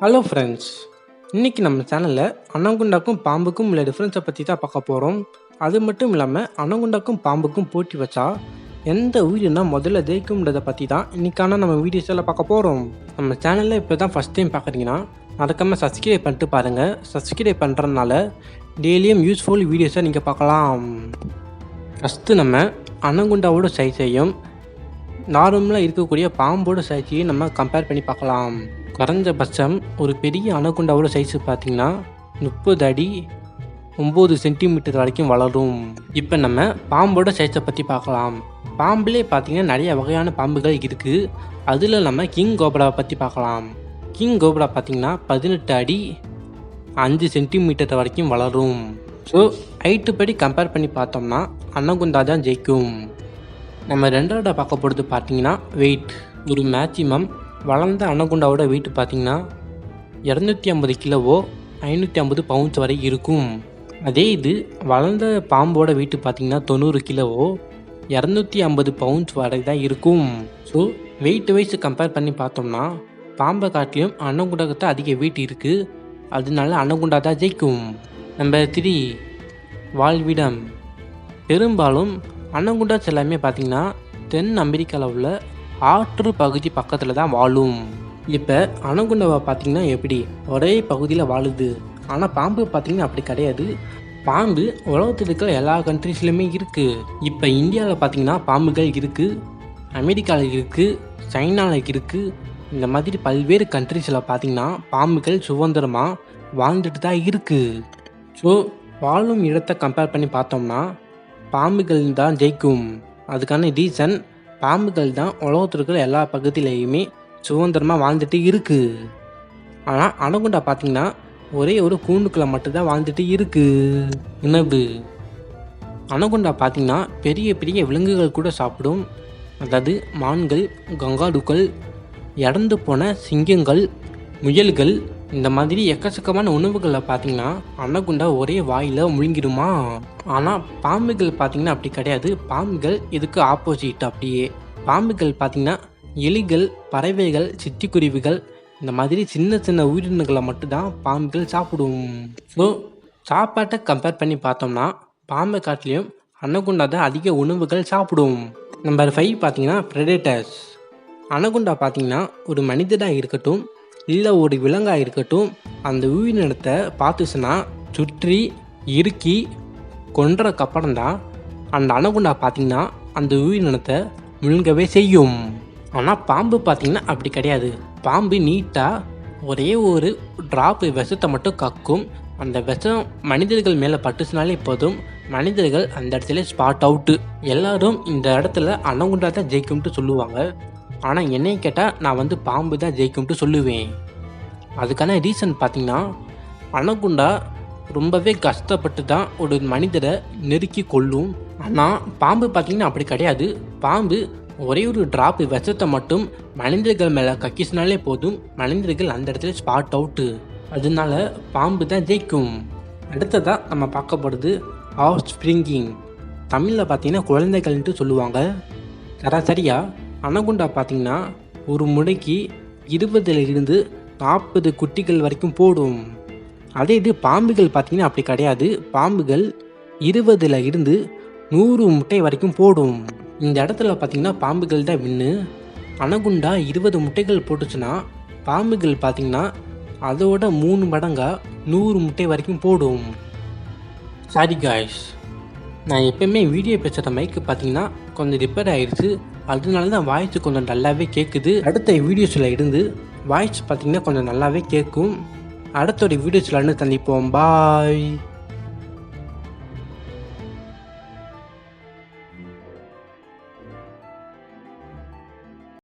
Hello friends இன்றைக்கி நம்ம சேனலில் அனகுண்டாக்கும் பாம்புக்கும் உள்ள டிஃப்ரென்ஸை பற்றி தான் பார்க்க போகிறோம் அது மட்டும் இல்லாமல் அனகுண்டாக்கும் பாம்புக்கும் போட்டி வச்சா எந்த உயிரினா முதல்ல ஜெயிக்கும்ன்றதை பற்றி தான் இன்னைக்கான நம்ம வீடியோஸ் எல்லாம் பார்க்க போகிறோம் நம்ம சேனலில் இப்போ தான் ஃபஸ்ட் டைம் பார்க்குறீங்கன்னா மறக்காமல் சப்ஸ்கிரைப் பண்ணிட்டு பாருங்கள் சப்ஸ்கிரைப் பண்ணுறதுனால டெய்லியும் யூஸ்ஃபுல் வீடியோஸை நீங்கள் பார்க்கலாம். ஃபஸ்ட்டு நம்ம அனகுண்டாவோட சைஸையும் நார்மலாக இருக்கக்கூடிய பாம்போட சைஸையும் நம்ம கம்பேர் பண்ணி பார்க்கலாம். குறைஞ்சபட்சம் ஒரு பெரிய அனகுண்டாவோட சைஸு பார்த்திங்கன்னா முப்பது அடி ஒம்பது சென்டிமீட்டர் வரைக்கும் வளரும். இப்போ நம்ம பாம்போட சைஸை பற்றி பார்க்கலாம். பாம்புலே பார்த்தீங்கன்னா நிறைய வகையான பாம்புகள் இருக்குது அதில் நம்ம கிங் கோப்ராவை பற்றி பார்க்கலாம். கிங் கோப்ரா பார்த்தீங்கன்னா பதினெட்டு அடி அஞ்சு சென்டிமீட்டர் வரைக்கும் வளரும். ஸோ ஹைட்டு படி கம்பேர் பண்ணி பார்த்தோம்னா அன்னகுண்டா தான் ஜெயிக்கும். நம்ம ரெண்டாவது பார்க்க போகிறது பார்த்தீங்கன்னா வெயிட் ஒரு மேக்சிமம் வளர்ந்த அன்னகுண்டாவோட வெயிட் பார்த்திங்கன்னா இரநூத்தி ஐம்பது கிலோவோ ஐநூற்றி ஐம்பது பவுன்ஸ் வரை இருக்கும். அதே இது வளர்ந்த பாம்போட வெயிட் பார்த்திங்கன்னா தொண்ணூறு கிலோவோ இரநூத்தி ஐம்பது பவுன்ஸ் வரை தான் இருக்கும். ஸோ வெயிட் வைஸ் கம்பேர் பண்ணி பார்த்தோம்னா பாம்பை காட்டிலும் அன்னகுண்டகத்தை அதிக வெயிட் இருக்குது அதனால அன்னகுண்டா தான் ஜெயிக்கும். நம்பர் த்ரீ வாழ்விடம். பெரும்பாலும் அன்னகுண்டாஸ் எல்லாமே பார்த்தீங்கன்னா தென் அமெரிக்காவில் உள்ள ஆற்று பகுதி பக்கத்தில் தான் வாழும். இப்போ அனகுண்டாவை பார்த்தீங்கன்னா எப்படி? ஒரே பகுதியில் வாழுது. ஆனால் பாம்பு பார்த்தீங்கன்னா அப்படி கிடையாது. பாம்பு உலகத்தில் இருக்கிற எல்லா கண்ட்ரீஸ்லையுமே இருக்குது இப்போ இந்தியாவில் பார்த்தீங்கன்னா பாம்புகள் இருக்குது அமெரிக்காவில் இருக்குது சைனாவில் இருக்குது இந்த மாதிரி பல்வேறு கண்ட்ரீஸில் பார்த்தீங்கன்னா பாம்புகள் சுதந்திரமாக வாழ்ந்துட்டு தான் இருக்குது ஸோ வாழும் இடத்தை கம்பேர் பண்ணி பார்த்தோம்னா பாம்புகள் தான் ஜெயிக்கும். அதுக்கான ரீசன் பாம்புகள் தான் உலகத்தில் இருக்கிற எல்லா பகுதியிலையுமே சுதந்திரமாக வாழ்ந்துட்டு இருக்குது ஆனால் அனகுண்டா பார்த்தீங்கன்னா ஒரே ஒரு கூண்டுக்குள்ளே மட்டும்தான் வாழ்ந்துட்டு இருக்கு. உணவு அனகுண்டா பார்த்தீங்கன்னா பெரிய பெரிய விலங்குகள் கூட சாப்பிடும். அதாவது மான்கள் கங்காடுக்கள் இறந்து போன சிங்கங்கள் முயல்கள் இந்த மாதிரி எக்கச்சக்கமான உணவுகளை பார்த்தீங்கன்னா அன்னகுண்டா ஒரே வாயில் முழுங்கிடுமா? ஆனால் பாம்புகள் பார்த்தீங்கன்னா அப்படி கிடையாது. பாம்புகள் இதுக்கு ஆப்போசிட் அப்படியே? பாம்புகள் பார்த்தீங்கன்னா எலிகள் பறவைகள் சிட்டிக்குருவிகள் இந்த மாதிரி சின்ன சின்ன உயிரினங்களை மட்டும்தான் பாம்புகள் சாப்பிடும். ஸோ சாப்பாட்டை கம்பேர் பண்ணி பார்த்தோம்னா பாம்பை காட்டிலையும் அன்னகுண்டா தான் அதிக உணவுகள் சாப்பிடும். நம்பர் ஃபைவ் பார்த்தீங்கன்னா ப்ரெடேட்டர்ஸ் அனகுண்டா பார்த்தீங்கன்னா ஒரு மனிதனாக இருக்கட்டும் இல்லை ஒரு விலங்காக இருக்கட்டும் அந்த உயிரினத்தை பார்த்துச்சுன்னா சுற்றி இறுக்கி கொன்றதுக்கப்புறம் தான் அந்த அனகுண்டா பார்த்திங்கன்னா அந்த உயிரினத்தை முழுங்கவே செய்யும். ஆனால் பாம்பு பார்த்திங்கன்னா அப்படி கிடையாது. பாம்பு நீட்டாக ஒரே ஒரு ட்ராப்பு விஷத்தை மட்டும் கக்கும். அந்த விஷம் மனிதர்கள் மேலே பட்டுச்சுனாலே போதும். மனிதர்கள் அந்த இடத்துல ஸ்பாட் அவுட்டு எல்லாரும் இந்த இடத்துல அணகுண்டா தான் ஜெயிக்கும்ட்டு சொல்லுவாங்க. ஆனால் என்னை கேட்டால் நான் வந்து பாம்பு தான் ஜெயிக்கும்ட்டு சொல்லுவேன். அதுக்கான ரீசன் பார்த்தீங்கன்னா அனகுண்டா ரொம்பவே கஷ்டப்பட்டு தான் ஒரு மனிதரை நெருக்கி கொள்ளும் ஆனால் பாம்பு பார்த்தீங்கன்னா அப்படி கிடையாது. பாம்பு ஒரே ஒரு ட்ராப் விஷத்தை மட்டும் மனிதர்கள் மேலே கக்கிச்சினாலே போதும். மனிதர்கள் அந்த இடத்துல ஸ்பாட் அவுட்டு அதனால பாம்பு தான் ஜெயிக்கும். அடுத்ததாக நம்ம பார்க்க போகிறது ஆஃப் ஸ்ப்ரிங்கிங் தமிழில் பார்த்தீங்கன்னா குழந்தைகள்ன்ட்டு சொல்லுவாங்க. சராசரியாக அனகுண்டா பார்த்திங்கன்னா ஒரு முறைக்கு இருபதுலேருந்து நாற்பது குட்டிகள் வரைக்கும் போடும். அதே இது பாம்புகள் பார்த்திங்கன்னா அப்படி கிடையாது. பாம்புகள் இருபதுல இருந்து நூறு முட்டை வரைக்கும் போடும். இந்த இடத்துல பார்த்தீங்கன்னா பாம்புகள் தான் வின்னு. அனகுண்டா இருபது முட்டைகள் போட்டுச்சுன்னா பாம்புகள் பார்த்திங்கன்னா அதோட மூணு மடங்காக நூறு முட்டை வரைக்கும் போடும். சாரி காய்ஸ் நான் எப்பயுமே வீடியோ பேசுகிற மைக்கு பார்த்திங்கன்னா கொஞ்சம் ரிப்பேர் ஆயிடுச்சு அதனால தான் வாய்ஸ் கொஞ்சம் நல்லாவே கேட்குது அடுத்த வீடியோஸில் இருந்து வாய்ஸ் பார்த்தீங்கன்னா கொஞ்சம் நல்லாவே கேட்கும் அடுத்த ஒரு வீடியோஸில் இருந்து சந்திப்போம். பாய்